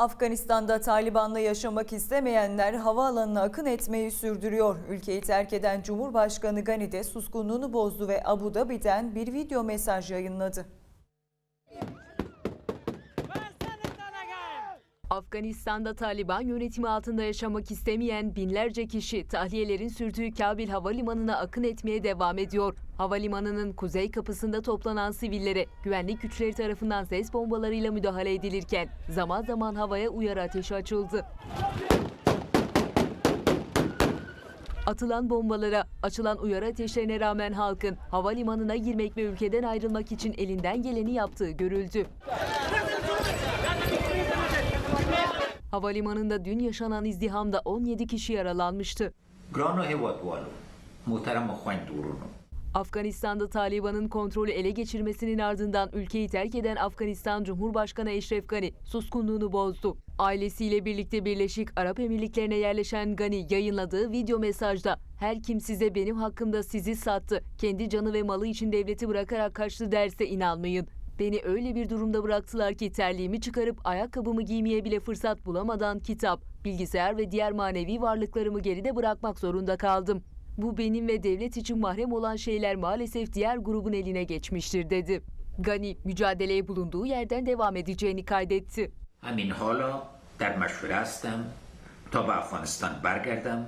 Afganistan'da Taliban'la yaşamak istemeyenler havaalanına akın etmeyi sürdürüyor. Ülkeyi terk eden Cumhurbaşkanı Gani de suskunluğunu bozdu ve Abu Dhabi'den bir video mesaj yayınladı. Afganistan'da Taliban yönetimi altında yaşamak istemeyen binlerce kişi tahliyelerin sürdüğü Kabil Havalimanı'na akın etmeye devam ediyor. Havalimanının kuzey kapısında toplanan sivillere güvenlik güçleri tarafından ses bombalarıyla müdahale edilirken zaman zaman havaya uyarı ateşi açıldı. Atılan bombalara, açılan uyarı ateşlerine rağmen halkın havalimanına girmek ve ülkeden ayrılmak için elinden geleni yaptığı görüldü. Havalimanında dün yaşanan izdihamda 17 kişi yaralanmıştı. Afganistan'da Taliban'ın kontrolü ele geçirmesinin ardından ülkeyi terk eden Afganistan Cumhurbaşkanı Eşref Gani suskunluğunu bozdu. Ailesiyle birlikte Birleşik Arap Emirlikleri'ne yerleşen Gani yayınladığı video mesajda her kim size benim hakkımda sizi sattı, kendi canı ve malı için devleti bırakarak kaçtı derse inanmayın. Beni öyle bir durumda bıraktılar ki terliğimi çıkarıp ayakkabımı giymeye bile fırsat bulamadan kitap, bilgisayar ve diğer manevi varlıklarımı geride bırakmak zorunda kaldım. Bu benim ve devlet için mahrem olan şeyler maalesef diğer grubun eline geçmiştir dedi. Gani mücadeleye bulunduğu yerden devam edeceğini kaydetti. Amin holo, der meşhur astam, toba Afganistan bergerdam,